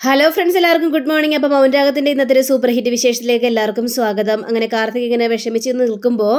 Hello friends എല്ലാവർക്കും good morning അപ്പം മൗൻരാഗത്തിന്റെ ഇന്നത്തെ ഒരു സൂപ്പർ ഹിറ്റ് വിശേഷത്തിലേക്ക് എല്ലാവർക്കും സ്വാഗതം. അങ്ങനെ കാർത്തിക് ഇങ്ങനെ വിഷമിച്ച് നിൽക്കുമ്പോൾ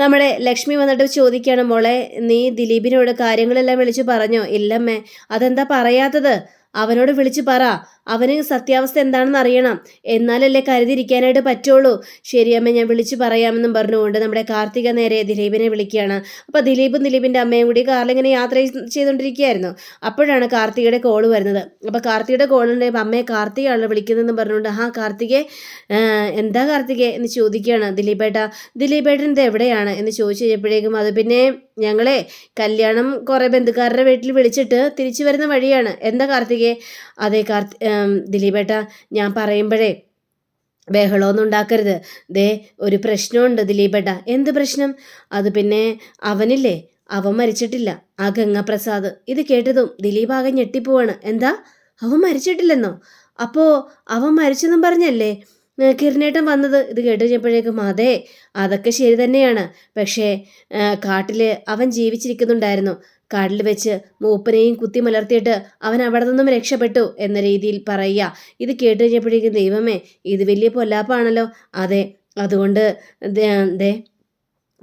നമ്മുടെ ലക്ഷ്മി വന്നിട്ട് ചോദിക്കുകയാണ് മോളെ നീ ദിലീപിനോട് കാര്യങ്ങളെല്ലാം വിളിച്ച് പറഞ്ഞോ? ഇല്ലമ്മേ അതെന്താ പറയാത്തത്? അവനോട് വിളിച്ചു പറ അവന് സത്യാവസ്ഥ എന്താണെന്ന് അറിയണം. എന്നാലല്ലേ കരുതിയിരിക്കാനായിട്ട് പറ്റുള്ളൂ. ശരിയമ്മ ഞാൻ വിളിച്ചു പറയാമെന്നും പറഞ്ഞുകൊണ്ട് നമ്മുടെ കാർത്തിക നേരെ ദിലീപിനെ വിളിക്കുകയാണ്. അപ്പോൾ ദിലീപും ദിലീപിന്റെ അമ്മയും കൂടി കാറിലിങ്ങനെ യാത്ര ചെയ്തുകൊണ്ടിരിക്കുകയായിരുന്നു. അപ്പോഴാണ് കാർത്തികയുടെ കോൾ വരുന്നത്. അപ്പോൾ കാർത്തികയുടെ കോളിന്റെ അമ്മയെ കാർത്തികയാണല്ലോ വിളിക്കുന്നതെന്ന് പറഞ്ഞുകൊണ്ട് ആ കാർത്തികെ എന്താ കാർത്തികെ? എന്ന് ചോദിക്കുകയാണ് ദിലീപേട്ട. ദിലീപേട്ടൻ ഇത് എവിടെയാണ്? എന്ന് ചോദിച്ചു കഴിഞ്ഞപ്പോഴേക്കും അത് പിന്നെ ഞങ്ങളെ കല്യാണം കുറേ ബന്ധുക്കാരുടെ വീട്ടിൽ വിളിച്ചിട്ട് തിരിച്ചു വരുന്ന വഴിയാണ്. എന്താ കാർത്തികെ? അതെ കാർത്തി ദിലീപേട്ട ഞാൻ പറയുമ്പോഴേ ബഹളമൊന്നും ഉണ്ടാക്കരുത്. ദേ ഒരു പ്രശ്നമുണ്ട് ദിലീപേട്ട. എന്ത് പ്രശ്നം? അത് പിന്നെ അവനില്ലേ? അവൻ മരിച്ചിട്ടില്ല. ആ ഗംഗപ്രസാദ്. ഇത് കേട്ടതും ദിലീപ് ആകെ ഞെട്ടിപ്പോവാണ്. എന്താ? അവൻ മരിച്ചിട്ടില്ലെന്നോ? അപ്പോൾ അവൻ മരിച്ചെന്നും പറഞ്ഞല്ലേ? കിരണേട്ടൻ വന്നത്? ഇത് കേട്ട് കഴിഞ്ഞപ്പോഴേക്കും അതെ അതൊക്കെ ശരി തന്നെയാണ്. പക്ഷേ കാട്ടിൽ അവൻ ജീവിച്ചിരിക്കുന്നുണ്ടായിരുന്നു. കാട്ടിൽ വെച്ച് മൂപ്പനെയും കുത്തി മലർത്തിയിട്ട് അവൻ അവിടെ നിന്നും രക്ഷപ്പെട്ടു എന്ന രീതിയിൽ പറയുക. ഇത് കേട്ട് കഴിഞ്ഞപ്പോഴേക്കും ദൈവമേ ഇത് വലിയ പൊല്ലാപ്പാണല്ലോ. അതെ അതുകൊണ്ട് ദേ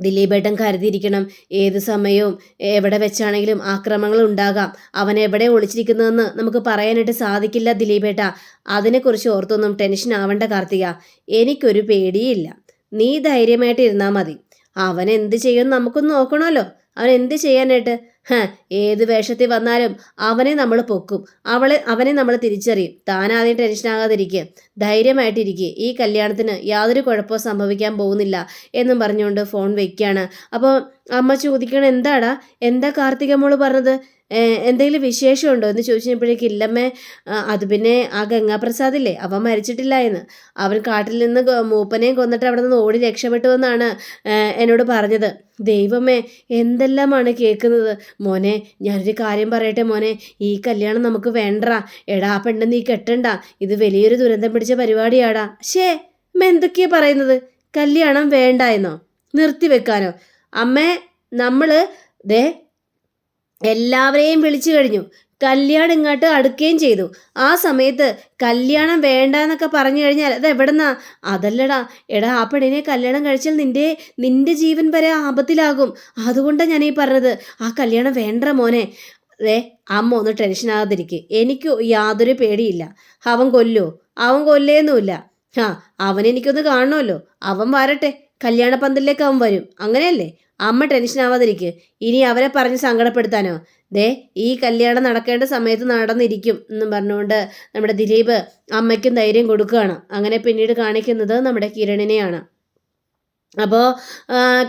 ദിലീപേട്ടൻ കരുതിയിരിക്കണം. ഏത് സമയവും എവിടെ വെച്ചാണെങ്കിലും ആക്രമണങ്ങൾ ഉണ്ടാകാം. അവൻ എവിടെ ഒളിച്ചിരിക്കുന്നതെന്ന് നമുക്ക് പറയാനായിട്ട് സാധിക്കില്ല ദിലീപേട്ട. അതിനെക്കുറിച്ച് ഓർത്തൊന്നും ടെൻഷൻ ആവേണ്ട കാർത്തിക. എനിക്കൊരു പേടിയില്ല. നീ ധൈര്യമായിട്ട് ഇരുന്നാൽ മതി. അവൻ എന്ത് ചെയ്യുമെന്ന് നമുക്കൊന്ന് നോക്കണമല്ലോ. അവൻ എന്ത് ചെയ്യാനായിട്ട്? ഏത് വേഷത്തിൽ വന്നാലും അവനെ നമ്മൾ പൊക്കും. അവളെ അവനെ നമ്മൾ തിരിച്ചറിയും. താനാദ്യം ടെൻഷനാകാതിരിക്കുക ധൈര്യമായിട്ടിരിക്കുക ഈ കല്യാണത്തിന് യാതൊരു കുഴപ്പവും സംഭവിക്കാൻ പോകുന്നില്ല എന്നും പറഞ്ഞുകൊണ്ട് ഫോൺ വെക്കുകയാണ് അപ്പോൾ അമ്മ ചോദിക്കണം എന്താടാ? എന്താ കാർത്തിക മോൾ പറഞ്ഞത്? എന്തെങ്കിലും വിശേഷമുണ്ടോ? എന്ന് ചോദിച്ചപ്പോഴേക്കും ഇല്ലമ്മേ അത് പിന്നെ ആ ഗംഗാപ്രസാദില്ലേ അവൻ മരിച്ചിട്ടില്ല എന്ന്. അവൻ കാട്ടിൽ നിന്ന് മൂപ്പനെയും കൊന്നിട്ട് അവിടെ നിന്ന് ഓടി രക്ഷപ്പെട്ടു എന്നാണ് എന്നോട് പറഞ്ഞത്. ദൈവമേ എന്തെല്ലാമാണ് കേൾക്കുന്നത്? മോനെ ഞാനൊരു കാര്യം പറയട്ടെ മോനെ. ഈ കല്യാണം നമുക്ക് വേണ്ട എടാ ആ പെണ്ണ് നീ കെട്ടണ്ട. ഇത് വലിയൊരു ദുരന്തം പിടിച്ച പരിപാടിയാടാ. ഷേ എന്തൊക്കെയാ പറയുന്നത്? കല്യാണം വേണ്ട എന്നോ? നിർത്തിവെക്കാനോ? അമ്മേ നമ്മൾ ദേ എല്ലാവരെയും വിളിച്ചു കഴിഞ്ഞു. കല്യാണം ഇങ്ങോട്ട് അടുക്കുകയും ചെയ്തു. ആ സമയത്ത് കല്യാണം വേണ്ട എന്നൊക്കെ പറഞ്ഞു കഴിഞ്ഞാൽ അത് എവിടെന്നാ? അതല്ലടാ. എടാ ആ പെണ്ണിനെ കല്യാണം കഴിച്ചാൽ നിന്റെ നിന്റെ ജീവൻ വരെ ആപത്തിലാകും. അതുകൊണ്ടാണ് ഞാൻ ഈ പറഞ്ഞത്. ആ കല്യാണം വേണ്ട മോനെ. അതെ അമ്മ ഒന്ന് ടെൻഷൻ ആകാതിരിക്കുക എനിക്ക് യാതൊരു പേടിയില്ല. അവൻ കൊല്ലോ. അവൻ കൊല്ലേന്നുമില്ല. ആ അവൻ എനിക്കൊന്ന് കാണണമല്ലോ. അവൻ വരട്ടെ. കല്യാണ പന്തലിലേക്ക് അവൻ വരും. അങ്ങനെയല്ലേ? അമ്മ ടെൻഷൻ ആവാതിരിക്കുക ഇനി അവരെ പറഞ്ഞ് സങ്കടപ്പെടുത്താനോ? ദേ ഈ കല്യാണം നടക്കേണ്ട സമയത്ത് നടന്നിരിക്കും എന്ന് പറഞ്ഞുകൊണ്ട് നമ്മുടെ ദിലീപ് അമ്മയ്ക്കും ധൈര്യം കൊടുക്കുകയാണ്. അങ്ങനെ പിന്നീട് കാണിക്കുന്നത് നമ്മുടെ കിരണിനെയാണ്. അപ്പോൾ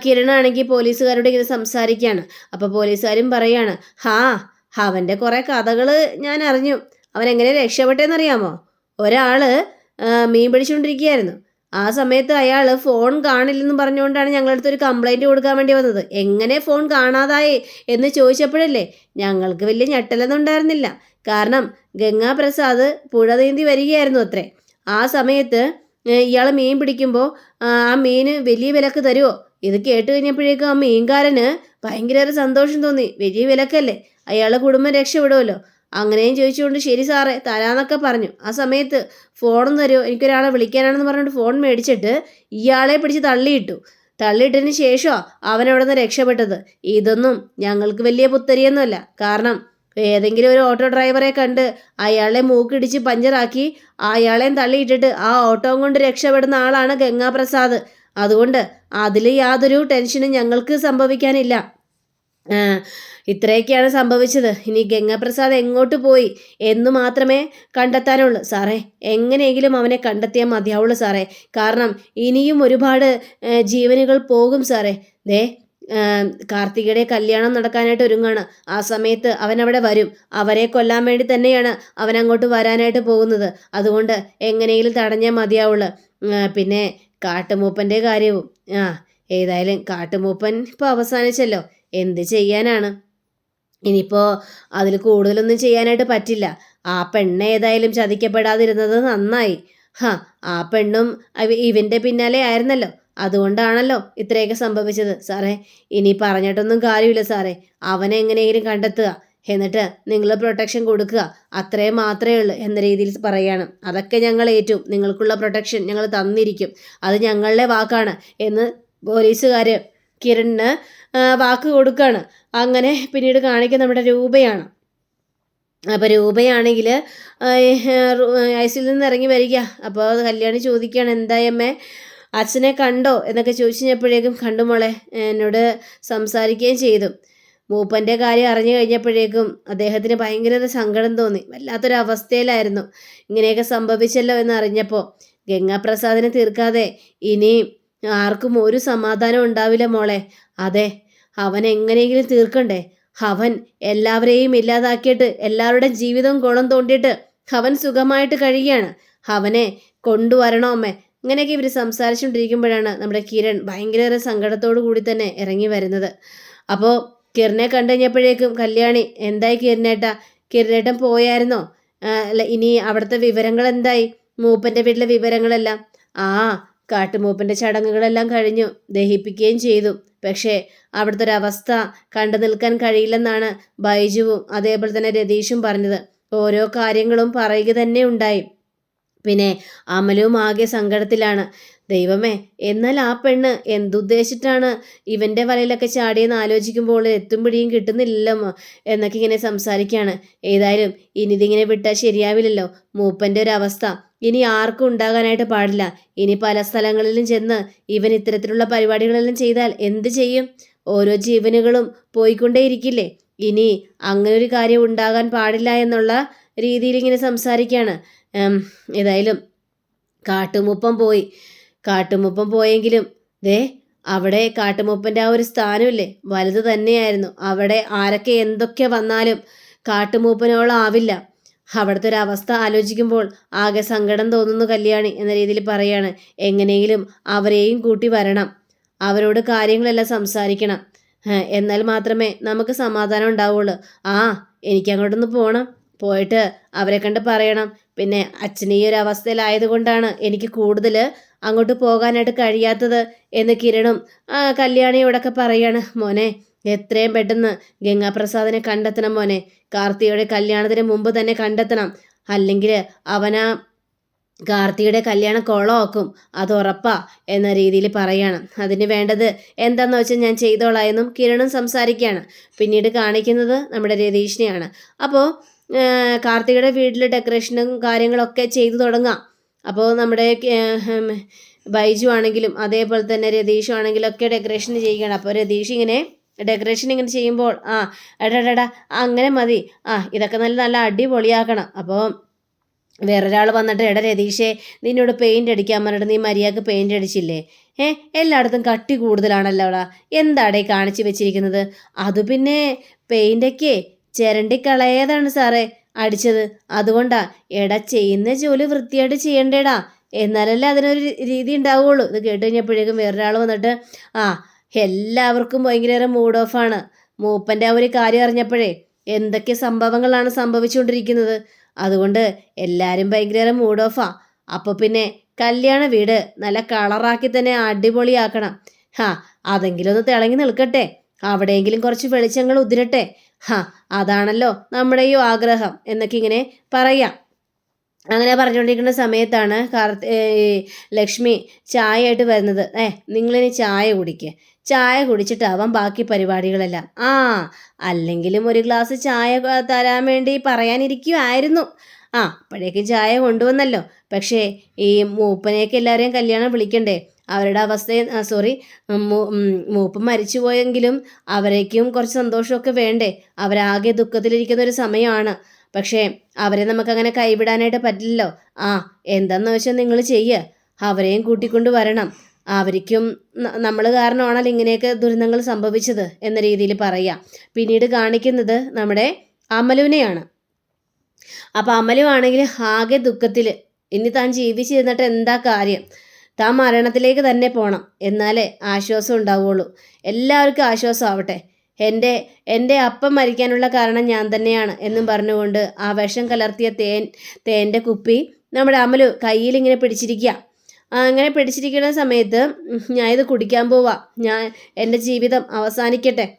കിരണാണെങ്കിൽ പോലീസുകാരോട് ഇങ്ങനെ സംസാരിക്കുകയാണ്. അപ്പോൾ പോലീസുകാരും പറയാണ് ഹാ അവന്റെ കുറേ കഥകൾ ഞാൻ അറിഞ്ഞു. അവൻ എങ്ങനെ രക്ഷപ്പെട്ടെന്നറിയാമോ ഒരാൾ മീൻ പിടിച്ചുകൊണ്ടിരിക്കുകയായിരുന്നു ആ സമയത്ത് അയാൾ ഫോൺ കാണില്ലെന്ന് പറഞ്ഞുകൊണ്ടാണ് ഞങ്ങളടുത്ത് ഒരു കംപ്ലൈന്റ് കൊടുക്കാൻ വേണ്ടി വന്നത്. എങ്ങനെ ഫോൺ കാണാതായി എന്ന് ചോദിച്ചപ്പോഴല്ലേ ഞങ്ങൾക്ക് വലിയ ഞെട്ടലൊന്നും ഉണ്ടായിരുന്നില്ല. കാരണം ഗംഗാപ്രസാദ് പുഴ നീന്തി വരികയായിരുന്നു അത്രേ. ആ സമയത്ത് ഇയാൾ മീൻ പിടിക്കുമ്പോൾ ആ മീൻ വലിയ വിലക്ക് തരുമോ ഇത് കേട്ട് കഴിഞ്ഞപ്പോഴേക്കും ആ മീൻകാരന് ഭയങ്കര സന്തോഷം തോന്നി. വലിയ വിലക്കല്ലേ? അയാളെ കുടുംബം രക്ഷപ്പെടുമല്ലോ അങ്ങനെയും ചോദിച്ചുകൊണ്ട് ശരി സാറേ തരാന്നൊക്കെ പറഞ്ഞു. ആ സമയത്ത് ഫോണും തരുമോ എനിക്കൊരാളെ വിളിക്കാനാണെന്ന് പറഞ്ഞിട്ട് ഫോൺ മേടിച്ചിട്ട് ഇയാളെ പിടിച്ച് തള്ളിയിട്ടു. തള്ളിയിട്ടതിന് ശേഷമോ അവൻ അവിടെ നിന്ന് രക്ഷപ്പെട്ടത്? ഇതൊന്നും ഞങ്ങൾക്ക് വലിയ പുത്തരിയൊന്നുമല്ല. കാരണം ഏതെങ്കിലും ഒരു ഓട്ടോ ഡ്രൈവറെ കണ്ട് അയാളെ മൂക്കിടിച്ച് പഞ്ചറാക്കി അയാളെയും തള്ളിയിട്ടിട്ട് ആ ഓട്ടോ കൊണ്ട് രക്ഷപ്പെടുന്ന ആളാണ് ഗംഗാപ്രസാദ്. അതുകൊണ്ട് അതിൽ യാതൊരു ടെൻഷനും ഞങ്ങൾക്ക് സംഭവിക്കാനില്ല. ഇത്രയൊക്കെയാണ് സംഭവിച്ചത്. ഇനി ഗംഗാപ്രസാദ് എങ്ങോട്ട് പോയി എന്ന് മാത്രമേ കണ്ടെത്താനുള്ളൂ. സാറേ എങ്ങനെയെങ്കിലും അവനെ കണ്ടെത്തിയാൽ മതിയാവുള്ളൂ സാറേ. കാരണം ഇനിയും ഒരുപാട് ജീവനുകൾ പോകും സാറേ. ദേ കാർത്തികയുടെ കല്യാണം നടക്കാനായിട്ട് ഒരുങ്ങാണ്. ആ സമയത്ത് അവൻ അവിടെ വരും. അവരെ കൊല്ലാൻ വേണ്ടി തന്നെയാണ് അവൻ അങ്ങോട്ട് വരാനായിട്ട് പോകുന്നത്. അതുകൊണ്ട് എങ്ങനെയെങ്കിലും തടഞ്ഞാൽ മതിയാവുള്ളൂ. പിന്നെ കാട്ടുമൂപ്പന്റെ കാര്യവും. ആ ഏതായാലും കാട്ടുമൂപ്പൻ ഇപ്പോൾ അവസാനിച്ചല്ലോ. എന്ത് ചെയ്യാനാണ്? ഇനിയിപ്പോൾ അതിൽ കൂടുതലൊന്നും ചെയ്യാനായിട്ട് പറ്റില്ല. ആ പെണ്ണ് ഏതായാലും ചതിക്കപ്പെടാതിരുന്നത് നന്നായി. ഹാ ആ പെണ്ണും ഇവന്റെ പിന്നാലെ ആയിരുന്നല്ലോ. അതുകൊണ്ടാണല്ലോ ഇത്രയൊക്കെ സംഭവിച്ചത്. സാറേ ഇനി പറഞ്ഞിട്ടൊന്നും കാര്യമില്ല സാറേ. അവനെ എങ്ങനെയെങ്കിലും കണ്ടെത്തുക. എന്നിട്ട് നിങ്ങൾ പ്രൊട്ടക്ഷൻ കൊടുക്കുക. അത്രേ മാത്രമേ ഉള്ളൂ എന്ന രീതിയിൽ പറയാണ്. അതൊക്കെ ഞങ്ങൾ ഏറ്റു. നിങ്ങൾക്കുള്ള പ്രൊട്ടക്ഷൻ ഞങ്ങൾ തന്നിരിക്കും. അത് ഞങ്ങളുടെ വാക്കാണ് എന്ന് പോലീസുകാർ കിരണിന് വാക്ക് കൊടുക്കുകയാണ് അങ്ങനെ പിന്നീട് കാണിക്കുന്ന നമ്മുടെ രൂപയാണ്. അപ്പോൾ രൂപയാണെങ്കിൽ ഐ സിയിൽ നിന്ന് ഇറങ്ങി വരിക. അപ്പോൾ കല്യാണി ചോദിക്കുകയാണ് എന്തായമ്മേ അച്ഛനെ കണ്ടോ? എന്നൊക്കെ ചോദിച്ചു കഴിഞ്ഞപ്പോഴേക്കും കണ്ടു മോളെ എന്നോട് സംസാരിക്കുകയും ചെയ്തു. മൂപ്പന്റെ കാര്യം അറിഞ്ഞു കഴിഞ്ഞപ്പോഴേക്കും അദ്ദേഹത്തിന് ഭയങ്കര സങ്കടം തോന്നി. വല്ലാത്തൊരു അവസ്ഥയിലായിരുന്നു. ഇങ്ങനെയൊക്കെ സംഭവിച്ചല്ലോ എന്ന് അറിഞ്ഞപ്പോൾ ഗംഗാപ്രസാദിനെ തീർക്കാതെ ഇനി ആർക്കും ഒരു സമാധാനം ഉണ്ടാവില്ല മോളെ. അതെ അവൻ എങ്ങനെയെങ്കിലും തീർക്കണ്ടേ? അവൻ എല്ലാവരെയും ഇല്ലാതാക്കിയിട്ട് എല്ലാവരുടെ ജീവിതവും ഗുണം തോണ്ടിയിട്ട് അവൻ സുഖമായിട്ട് കഴിയുകയാണ്. അവനെ കൊണ്ടുവരണോ അമ്മേ? ഇങ്ങനെയൊക്കെ ഇവർ സംസാരിച്ചുകൊണ്ടിരിക്കുമ്പോഴാണ് നമ്മുടെ കിരൺ ഭയങ്കര സങ്കടത്തോടു കൂടി തന്നെ ഇറങ്ങി വരുന്നത്. അപ്പോൾ കിരണിനെ കണ്ടു കഴിഞ്ഞപ്പോഴേക്കും കല്യാണി എന്തായി കിരണേട്ട കിരണേട്ടൻ പോയായിരുന്നോ? അല്ല ഇനി അവിടുത്തെ വിവരങ്ങൾ എന്തായി? മൂപ്പന്റെ വീട്ടിലെ വിവരങ്ങളെല്ലാം? ആ കാട്ടുമൂപ്പന്റെ ചടങ്ങുകളെല്ലാം കഴിഞ്ഞു. ദഹിപ്പിക്കുകയും ചെയ്തു. പക്ഷേ അവിടുത്തെ ഒരവസ്ഥ കണ്ടു നിൽക്കാൻ കഴിയില്ലെന്നാണ് ബൈജുവും അതേപോലെ തന്നെ രതീഷും പറഞ്ഞത്. ഓരോ കാര്യങ്ങളും പറയുക തന്നെ ഉണ്ടായി. പിന്നെ അമലും ആകെ സങ്കടത്തിലാണ്. ദൈവമേ എന്നാൽ ആ പെണ്ണ് എന്തുദ്ദേശിച്ചിട്ടാണ് ഇവന്റെ വലയിലൊക്കെ ചാടിയെന്ന് ആലോചിക്കുമ്പോൾ എത്തും പിടിയും കിട്ടുന്നില്ലല്ലോ എന്നൊക്കെ ഇങ്ങനെ സംസാരിക്കുകയാണ് ഏതായാലും ഇനി ഇതിങ്ങനെ വിട്ടാൽ ശരിയാവില്ലല്ലോ. മൂപ്പന്റെ ഒരു അവസ്ഥ ഇനി ആർക്കും ഉണ്ടാകാനായിട്ട് പാടില്ല. ഇനി പല സ്ഥലങ്ങളിലും ചെന്ന് ഇവൻ ഇത്തരത്തിലുള്ള പരിപാടികളെല്ലാം ചെയ്താൽ എന്ത് ചെയ്യും? ഓരോ ജീവനുകളും പോയിക്കൊണ്ടേയിരിക്കില്ലേ? ഇനി അങ്ങനെ ഒരു കാര്യം ഉണ്ടാകാൻ പാടില്ല എന്നുള്ള രീതിയിൽ ഇങ്ങനെ സംസാരിക്കുകയാണ് ഏതായാലും കാട്ടുമുപ്പം പോയി. കാട്ടുമുപ്പം പോയെങ്കിലും ദേ അവിടെ കാട്ടുമുപ്പന്റെ ആ ഒരു സ്ഥാനമില്ലേ? വലുത് തന്നെയായിരുന്നു. അവിടെ ആരൊക്കെ എന്തൊക്കെ വന്നാലും കാട്ടുമൂപ്പനോളാവില്ല അവിടുത്തെ ഒരു അവസ്ഥ ആലോചിക്കുമ്പോൾ ആകെ സങ്കടം തോന്നുന്നു കല്യാണി എന്ന രീതിയിൽ പറയാണ്. എങ്ങനെയെങ്കിലും അവരെയും കൂട്ടി വരണം. അവരോട് കാര്യങ്ങളെല്ലാം സംസാരിക്കണം. എന്നാൽ മാത്രമേ നമുക്ക് സമാധാനം ഉണ്ടാവുള്ളൂ. ആ എനിക്ക് അങ്ങോട്ടൊന്ന് പോകണം പോയിട്ട് അവരെ കണ്ട് പറയണം. പിന്നെ അച്ഛൻ ഈ ഒരു അവസ്ഥയിലായതുകൊണ്ടാണ് എനിക്ക് കൂടുതൽ അങ്ങോട്ട് പോകാനായിട്ട് കഴിയാത്തത് എന്ന് കിരണും കല്യാണിയോടൊക്കെ പറയാണ്. മോനെ എത്രയും പെട്ടെന്ന് ഗംഗാപ്രസാദിനെ കണ്ടെത്തണം മോനെ. കാർത്തിയുടെ കല്യാണത്തിന് മുമ്പ് തന്നെ കണ്ടെത്തണം. അല്ലെങ്കിൽ അവനാ കാർത്തിയുടെ കല്യാണം കൊളമാക്കും അത് ഉറപ്പാ എന്ന രീതിയിൽ പറയണം. അതിന് വേണ്ടത് എന്താന്ന് വെച്ചാൽ ഞാൻ ചെയ്തോളാം എന്നും കിരണും സംസാരിക്കുകയാണ് പിന്നീട് കാണിക്കുന്നത് നമ്മുടെ രതീഷിനെയാണ്. അപ്പോൾ കാർത്തികയുടെ വീട്ടിൽ ഡെക്കറേഷനും കാര്യങ്ങളൊക്കെ ചെയ്തു തുടങ്ങാം. അപ്പോൾ നമ്മുടെ ബൈജു ആണെങ്കിലും അതേപോലെ തന്നെ രതീഷു ആണെങ്കിലും ഒക്കെ ഡെക്കറേഷൻ ചെയ്യുകയാണ് അപ്പോൾ രതീഷ് ഇങ്ങനെ ഡെക്കറേഷൻ ഇങ്ങനെ ചെയ്യുമ്പോൾ ആ എടാ അങ്ങനെ മതി. ആ ഇതൊക്കെ നല്ല നല്ല അടിപൊളിയാക്കണം. അപ്പോൾ വേറൊരാൾ വന്നിട്ട് എടാ രതീഷേ നിന്നോട് പെയിന്റ് അടിക്കാൻ പറഞ്ഞിട്ട് നീ മര്യാദയ്ക്ക് പെയിന്റ് അടിച്ചില്ലേ? ഏ എല്ലായിടത്തും കട്ടി കൂടുതലാണല്ലോ എന്താടേ കാണിച്ചു വെച്ചിരിക്കുന്നത്? അത് പിന്നെ പെയിന്റൊക്കെ ചിരണ്ടിക്കളയതാണ് സാറേ. അടിച്ചത്. അതുകൊണ്ടാ എടാ ചെയ്യുന്ന ജോലി വൃത്തിയായിട്ട് ചെയ്യണ്ടേടാ. എന്നാലല്ലേ അതിനൊരു രീതി ഉണ്ടാവുള്ളൂ. ഇത് കേട്ട് കഴിഞ്ഞപ്പോഴേക്കും വേറൊരാൾ വന്നിട്ട് ആ എല്ലാവർക്കും ഭയങ്കര മൂഡ് ഓഫാണ് മൂപ്പന്റെ ആ ഒരു കാര്യം അറിഞ്ഞപ്പോഴേ എന്തൊക്കെ സംഭവങ്ങളാണ് സംഭവിച്ചുകൊണ്ടിരിക്കുന്നത്. അതുകൊണ്ട് എല്ലാവരും ഭയങ്കര മൂഡ് ഓഫാ അപ്പോൾ പിന്നെ കല്യാണ വീട് നല്ല കളറാക്കി തന്നെ അടിപൊളിയാക്കണം. ഹാ അതെങ്കിലും ഒന്ന് തിളങ്ങി നിൽക്കട്ടെ. അവിടെയെങ്കിലും കുറച്ച് വെളിച്ചങ്ങൾ ഉതിരട്ടെ. ഹാ അതാണല്ലോ നമ്മുടെ ഈ ആഗ്രഹം എന്നൊക്കെ ഇങ്ങനെ പറയാം. അങ്ങനെ പറഞ്ഞുകൊണ്ടിരിക്കുന്ന സമയത്താണ് കാർത്തി ലക്ഷ്മി ചായ ആയിട്ട് വരുന്നത്. ഏ നിങ്ങളിനി ചായ കുടിക്കുക ചായ കുടിച്ചിട്ടാവാം ബാക്കി പരിപാടികളെല്ലാം. ആ അല്ലെങ്കിലും ഒരു ഗ്ലാസ് ചായ തരാൻ വേണ്ടി പറയാനിരിക്കുമായിരുന്നു ആ അപ്പോഴേക്കും ചായ കൊണ്ടുവന്നല്ലോ. പക്ഷേ ഈ മൂപ്പനെയൊക്കെ എല്ലാവരെയും കല്യാണം വിളിക്കണ്ടേ? അവരുടെ അവസ്ഥ സോറി മൂപ്പ് മരിച്ചു പോയെങ്കിലും അവരേക്കും കുറച്ച് സന്തോഷമൊക്കെ വേണ്ടേ? അവരാകെ ദുഃഖത്തിലിരിക്കുന്ന ഒരു സമയമാണ്. പക്ഷേ അവരെ നമുക്കങ്ങനെ കൈവിടാനായിട്ട് പറ്റില്ലല്ലോ. ആ എന്താന്ന് വെച്ചാൽ നിങ്ങൾ ചെയ്യുക അവരെയും കൂട്ടിക്കൊണ്ട് വരണം. അവർക്കും നമ്മൾ കാരണമാണല്ലോ ഇങ്ങനെയൊക്കെ ദുരന്തങ്ങൾ സംഭവിച്ചത് എന്ന രീതിയിൽ പറയാം. പിന്നീട് കാണിക്കുന്നത് നമ്മുടെ അമലുവിനെയാണ്. അപ്പം അമലുവാണെങ്കിൽ ആകെ ദുഃഖത്തിൽ ഇനി താൻ ജീവിച്ചിരുന്നിട്ട് എന്താ കാര്യം? താൻ മരണത്തിലേക്ക് തന്നെ പോകണം എന്നാലേ ആശ്വാസം ഉണ്ടാവുള്ളൂ. എല്ലാവർക്കും ആശ്വാസം ആവട്ടെ. എന്റെ എന്റെ അപ്പം മരിക്കാനുള്ള കാരണം ഞാൻ തന്നെയാണ് എന്നും പറഞ്ഞുകൊണ്ട് ആ വിഷം കലർത്തിയ തേൻ തേന്റെ കുപ്പി നമ്മുടെ അമലു കയ്യിൽ ഇങ്ങനെ പിടിച്ചിരിക്കുക അങ്ങനെ പിടിച്ചിരിക്കുന്ന സമയത്ത് ഞാൻ ഇത് കുടിക്കാൻ പോവാ. ഞാൻ എന്റെ ജീവിതം അവസാനിക്കട്ടെ.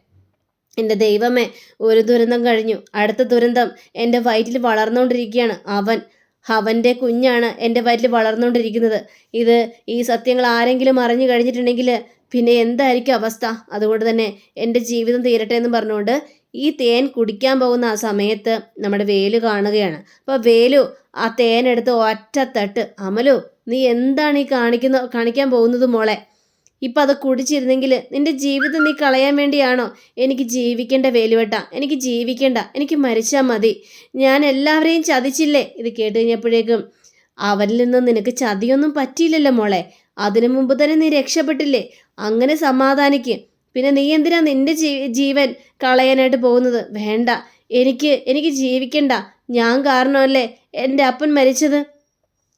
എന്റെ ദൈവമേ ഒരു ദുരന്തം കഴിഞ്ഞു. അടുത്ത ദുരന്തം എന്റെ വയറ്റിൽ വളർന്നുകൊണ്ടിരിക്കുകയാണ്. അവൻ അവന്റെ കുഞ്ഞാണ് എന്റെ വയറ്റിൽ വളർന്നുകൊണ്ടിരിക്കുന്നത്. ഇത് ഈ സത്യങ്ങൾ ആരെങ്കിലും അറിഞ്ഞു കഴിഞ്ഞിട്ടുണ്ടെങ്കിൽ പിന്നെ എന്തായിരിക്കും അവസ്ഥ? അതുകൊണ്ട് തന്നെ എന്റെ ജീവിതം തീരട്ടെ എന്ന് പറഞ്ഞുകൊണ്ട് ഈ തേൻ കുടിക്കാൻ പോകുന്ന ആ സമയത്ത് നമ്മുടെ വേലു കാണുകയാണ്. അപ്പോൾ വേലു ആ തേനെടുത്ത് ഒറ്റത്തട്ട് തട്ട്. അമലു നീ എന്താണ് ഈ കാണിക്കുന്ന കാണിക്കാൻ പോകുന്നത് മോളെ? ഇപ്പം അത് കുടിച്ചിരുന്നെങ്കിൽ നിന്റെ ജീവിതം നീ കളയാൻ വേണ്ടിയാണോ? എനിക്ക് ജീവിക്കേണ്ട വേലുവെട്ട എനിക്ക് ജീവിക്കേണ്ട എനിക്ക് മരിച്ചാൽ മതി. ഞാൻ എല്ലാവരെയും ചതിച്ചില്ലേ? ഇത് കേട്ട് കഴിഞ്ഞപ്പോഴേക്കും അവരിൽ നിന്ന് നിനക്ക് ചതിയൊന്നും പറ്റിയില്ലല്ലോ മോളെ. അതിനു മുമ്പ് തന്നെ നീ രക്ഷപ്പെട്ടില്ലേ? അങ്ങനെ സമാധാനിക്ക്. പിന്നെ നീ എന്തിനാ നിന്റെ ജീവൻ കളയാനായിട്ട് പോകുന്നത്? വേണ്ട. എനിക്ക് എനിക്ക് ജീവിക്കണ്ട. ഞാൻ കാരണമല്ലേ? എന്റെ അപ്പൻ മരിച്ചത്.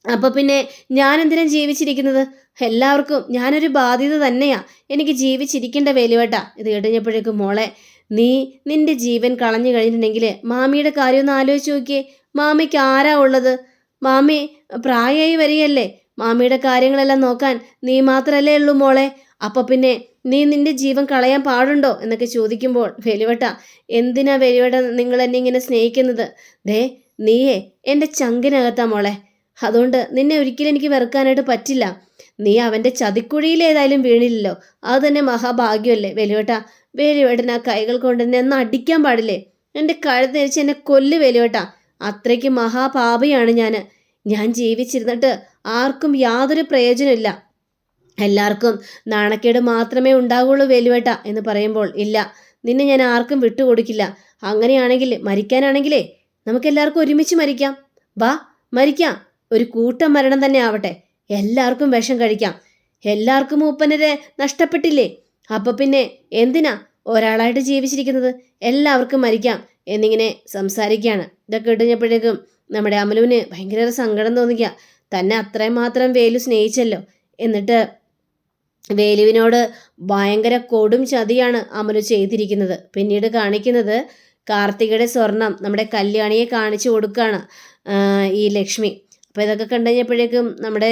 അപ്പോൾ പിന്നെ ഞാൻ എന്തിനാ ജീവിച്ചിരിക്കുന്നത്? എല്ലാവർക്കും ഞാനൊരു ബാധ്യത തന്നെയാ. എനിക്ക് ജീവിച്ചിരിക്കേണ്ട വേലുവേട്ട. ഇത് കേട്ടുകഴിഞ്ഞപ്പോഴേക്കും മോളെ നീ നിന്റെ ജീവൻ കളഞ്ഞു കഴിഞ്ഞിട്ടുണ്ടെങ്കിൽ മാമിയുടെ കാര്യം ഒന്ന് ആലോചിച്ച് നോക്കിയേ. മാമിക്ക് ആരാ ഉള്ളത്? മാമി പ്രായമായി വരികയല്ലേ? മാമിയുടെ കാര്യങ്ങളെല്ലാം നോക്കാൻ നീ മാത്രമല്ലേ ഉള്ളൂ മോളെ. അപ്പോൾ പിന്നെ നീ നിന്റെ ജീവൻ കളയാൻ പാടുണ്ടോ എന്നൊക്കെ ചോദിക്കുമ്പോൾ വെലുവട്ട എന്തിനാ വെലുവട്ട നിങ്ങൾ എന്നെ ഇങ്ങനെ സ്നേഹിക്കുന്നത്? ദേ നീയേ എന്റെ ചങ്കിനകത്താ മോളെ. അതുകൊണ്ട് നിന്നെ ഒരിക്കലും എനിക്ക് വെറുക്കാനായിട്ട് പറ്റില്ല. നീ അവന്റെ ചതിക്കുഴിയിൽ ഏതായാലും വീണില്ലല്ലോ. അത് തന്നെ മഹാഭാഗ്യമല്ലേ വെലുവട്ട? വേലുവേട്ടൻ ആ കൈകൾ കൊണ്ട് എന്നെ ഒന്ന് അടിക്കാൻ പാടില്ലേ? എന്റെ കഴുത്തരിച്ച് എന്നെ കൊല്ല് വേലുവേട്ട. അത്രയ്ക്ക് മഹാപാപിയാണ് ഞാൻ ഞാൻ ജീവിച്ചിരുന്നിട്ട് ആർക്കും യാതൊരു പ്രയോജനമില്ല എല്ലാവർക്കും നാണക്കേട് മാത്രമേ ഉണ്ടാവുള്ളൂ വേലുവേട്ട എന്ന് പറയുമ്പോൾ ഇല്ല. നിന്നെ ഞാൻ ആർക്കും വിട്ടുകൊടുക്കില്ല. അങ്ങനെയാണെങ്കിൽ മരിക്കാനാണെങ്കിലേ നമുക്കെല്ലാവർക്കും ഒരുമിച്ച് മരിക്കാം. വാ മരിക്കാം. ഒരു കൂട്ടം മരണം തന്നെ ആവട്ടെ. എല്ലാവർക്കും വിഷം കഴിക്കാം. എല്ലാവർക്കും മൂപ്പനരെ നഷ്ടപ്പെട്ടില്ലേ? അപ്പൊ പിന്നെ എന്തിനാ ഒരാളായിട്ട് ജീവിച്ചിരിക്കുന്നത്? എല്ലാവർക്കും മരിക്കാം എന്നിങ്ങനെ സംസാരിക്കുകയാണ്. ഇതൊക്കെ ഇട്ടുകഴിഞ്ഞപ്പോഴേക്കും നമ്മുടെ അമലുവിന് ഭയങ്കര സങ്കടം തോന്നിക്കുക. തന്നെ അത്രയും മാത്രം വേലു സ്നേഹിച്ചല്ലോ. എന്നിട്ട് വേലുവിനോട് ഭയങ്കര കൊടും ചതിയാണ് അമലു ചെയ്തിരിക്കുന്നത്. പിന്നീട് കാണിക്കുന്നത് കാർത്തികയുടെ സ്വർണം നമ്മുടെ കല്യാണിയെ കാണിച്ചു കൊടുക്കുകയാണ് ഈ ലക്ഷ്മി. അപ്പോൾ ഇതൊക്കെ കണ്ടു കഴിഞ്ഞപ്പോഴേക്കും നമ്മുടെ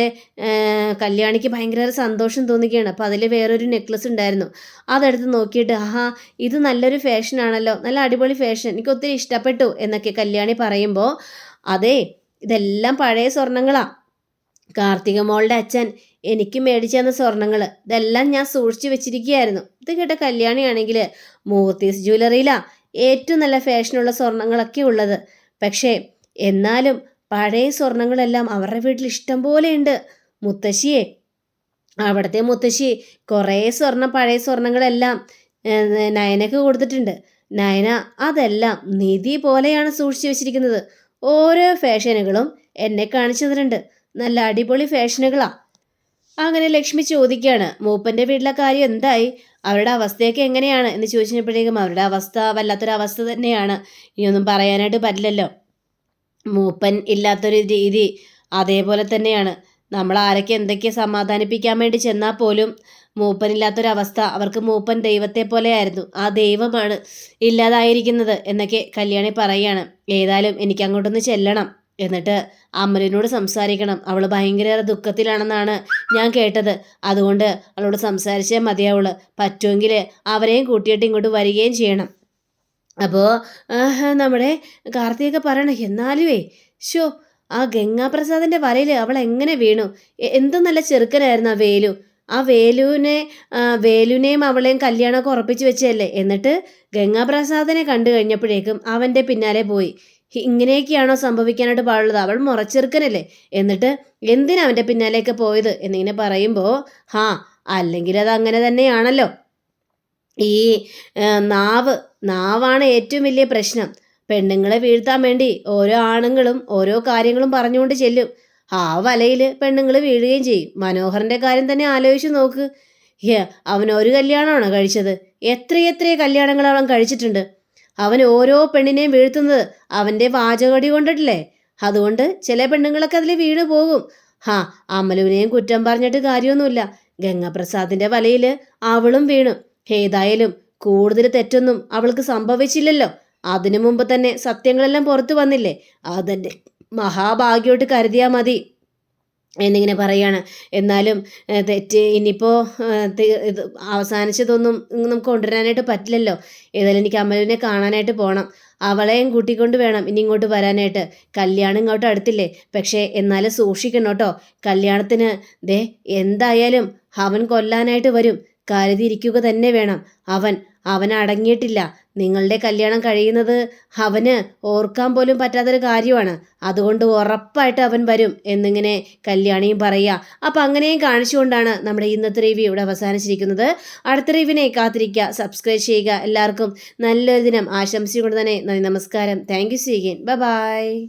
കല്യാണിക്ക് ഭയങ്കര സന്തോഷം തോന്നുകയാണ് അപ്പോൾ അതിൽ വേറൊരു നെക്ലസ് ഉണ്ടായിരുന്നു. അതെടുത്ത് നോക്കിയിട്ട് ആഹാ ഇത് നല്ലൊരു ഫാഷൻ ആണല്ലോ. നല്ല അടിപൊളി ഫാഷൻ എനിക്ക് ഒത്തിരി ഇഷ്ടപ്പെട്ടു എന്നൊക്കെ കല്യാണി പറയുമ്പോൾ അതെ ഇതെല്ലാം പഴയ സ്വർണങ്ങളാണ് കാർത്തിക മോളുടെ അച്ഛൻ എനിക്ക് മേടിച്ചു തന്ന സ്വർണങ്ങൾ ഇതെല്ലാം ഞാൻ സൂക്ഷിച്ചു വെച്ചിരിക്കുകയായിരുന്നു. ഇത് കേട്ട കല്യാണിയാണെങ്കിൽ മൂർത്തീസ് ജ്വല്ലറിയിലാണ് ഏറ്റവും നല്ല ഫാഷനുള്ള സ്വർണങ്ങളൊക്കെ ഉള്ളത്. പക്ഷേ എന്നാലും പഴയ സ്വർണങ്ങളെല്ലാം അവരുടെ വീട്ടിൽ ഇഷ്ടം പോലെ ഉണ്ട് മുത്തശ്ശിയെ അവിടുത്തെ മുത്തശ്ശി കുറേ സ്വർണം പഴയ സ്വർണങ്ങളെല്ലാം നയനക്ക് കൊടുത്തിട്ടുണ്ട്. നയന അതെല്ലാം നിധി പോലെയാണ് സൂക്ഷിച്ചു വെച്ചിരിക്കുന്നത്. ഓരോ ഫാഷനുകളും എന്നെ കാണിച്ചു തരുന്നുണ്ട് നല്ല അടിപൊളി ഫാഷനുകളാ. അങ്ങനെ ലക്ഷ്മി ചോദിക്കുകയാണ് മൂപ്പന്റെ വീട്ടിലെ കാര്യം എന്തായി? അവരുടെ അവസ്ഥയൊക്കെ എങ്ങനെയാണ്? എന്ന് ചോദിച്ചപ്പോഴേക്കും അവരുടെ അവസ്ഥ വല്ലാത്തൊരവസ്ഥ തന്നെയാണ്. ഇനിയൊന്നും പറയാനായിട്ട് പറ്റില്ലല്ലോ. മൂപ്പൻ ഇല്ലാത്തൊരു രീതി അതേപോലെ തന്നെയാണ്. നമ്മൾ ആരൊക്കെ എന്തൊക്കെ സമാധാനിപ്പിക്കാൻ വേണ്ടി ചെന്നാൽ പോലും മൂപ്പനില്ലാത്തൊരവസ്ഥ അവർക്ക് മൂപ്പൻ ദൈവത്തെ പോലെയായിരുന്നു. ആ ദൈവമാണ് ഇല്ലാതായിരിക്കുന്നത് എന്നൊക്കെ കല്യാണി പറയുകയാണ്. ഏതായാലും എനിക്ക് അങ്ങോട്ടൊന്ന് ചെല്ലണം എന്നിട്ട് അമലിനോട് സംസാരിക്കണം. അവൾ ഭയങ്കര ദുഃഖത്തിലാണെന്നാണ് ഞാൻ കേട്ടത്. അതുകൊണ്ട് അവളോട് സംസാരിച്ചേ മതിയാവുള്ളൂ. പറ്റുമെങ്കിൽ അവരെയും കൂട്ടിയിട്ട് ഇങ്ങോട്ട് വരികയും ചെയ്യണം. അപ്പോൾ നമ്മുടെ കാർത്തിയൊക്കെ പറയണം എന്നാലുവേ ഷോ ആ ഗംഗാപ്രസാദിന്റെ വലയിൽ അവൾ എങ്ങനെ വീണു എന്തോ നല്ല ചെറുക്കനായിരുന്നു ആ വേലു. ആ വേലുവിനെ വേലുവിനെയും അവളെയും കല്യാണമൊക്കെ ഉറപ്പിച്ച് വെച്ചല്ലേ എന്നിട്ട് ഗംഗാപ്രസാദിനെ കണ്ടു കഴിഞ്ഞപ്പോഴേക്കും അവന്റെ പിന്നാലെ പോയി. ഇങ്ങനെയൊക്കെയാണോ സംഭവിക്കാനായിട്ട് പാടുള്ളത്? അവൾ മുറച്ചെറുക്കനല്ലേ? എന്നിട്ട് എന്തിനാ അവന്റെ പിന്നാലേക്ക് പോയത്? എന്നിങ്ങനെ പറയുമ്പോൾ ഹാ അല്ലെങ്കിൽ അത് അങ്ങനെ തന്നെയാണല്ലോ. ഈ നാവ് നാവാണ് ഏറ്റവും വലിയ പ്രശ്നം. പെണ്ണുങ്ങളെ വീഴ്ത്താൻ വേണ്ടി ഓരോ ആണുങ്ങളും ഓരോ കാര്യങ്ങളും പറഞ്ഞുകൊണ്ട് ചെല്ലും. ആ വലയിൽ പെണ്ണുങ്ങൾ വീഴുകയും ചെയ്യും. മനോഹറിന്റെ കാര്യം തന്നെ ആലോചിച്ച് നോക്ക്. അവൻ ഒരു കല്യാണമാണോ കഴിച്ചത്? എത്രയെത്ര കല്യാണങ്ങൾ അവൻ കഴിച്ചിട്ടുണ്ട്. അവൻ ഓരോ പെണ്ണിനെയും വീഴ്ത്തുന്നത് അവന്റെ വാചകടി കൊണ്ടിട്ടില്ലേ? അതുകൊണ്ട് ചില പെണ്ണുങ്ങളൊക്കെ അതിൽ വീണ് പോകും. ഹാ അമലുവിനെയും കുറ്റം പറഞ്ഞിട്ട് കാര്യമൊന്നുമില്ല. ഗംഗാപ്രസാദിന്റെ വലയിൽ അവളും വീണു. ഏതായാലും കൂടുതൽ തെറ്റൊന്നും അവൾക്ക് സംഭവിച്ചില്ലല്ലോ. അതിനു മുമ്പ് തന്നെ സത്യങ്ങളെല്ലാം പുറത്തു വന്നില്ലേ? അതെന്റെ മഹാഭാഗ്യമായിട്ട് കരുതിയാൽ മതി. എന്നിങ്ങനെ പറയാണ്. എന്നാലും തെറ്റ് ഇനിയിപ്പോൾ അവസാനിച്ചതൊന്നും നമുക്ക് കൊണ്ടുവരാനായിട്ട് പറ്റില്ലല്ലോ. ഏതായാലും എനിക്ക് അമലിനെ കാണാനായിട്ട് പോകണം അവളെയും കൂട്ടിക്കൊണ്ട് വേണം ഇനി ഇങ്ങോട്ട് വരാനായിട്ട്. കല്യാണം ഇങ്ങോട്ട് അടുത്തില്ലേ? പക്ഷേ എന്നാലും സൂക്ഷിക്കണം കേട്ടോ. കല്യാണത്തിന് ദേ എന്തായാലും അവൻ കൊല്ലാനായിട്ട് വരും. കരുതിയിരിക്കുക തന്നെ വേണം. അവൻ അവൻ അടങ്ങിയിട്ടില്ല. നിങ്ങളുടെ കല്യാണം കഴിയുന്നത് അവന് ഓർക്കാൻ പോലും പറ്റാത്തൊരു കാര്യമാണ്. അതുകൊണ്ട് ഉറപ്പായിട്ട് അവൻ വരും എന്നിങ്ങനെ കല്യാണിയും പറയുക. അപ്പം അങ്ങനെയും കാണിച്ചുകൊണ്ടാണ് നമ്മുടെ ഇന്നത്തെ റിവ്യൂ ഇവിടെ അവസാനിച്ചിരിക്കുന്നത്. അടുത്ത റിവ്യൂവിനെ കാത്തിരിക്കുക. സബ്സ്ക്രൈബ് ചെയ്യുക. എല്ലാവർക്കും നല്ലൊരു ദിനം. ആശംസിച്ചുകൊണ്ട് തന്നെ നന്ദി. നമസ്കാരം. Thank you സീഗൻ by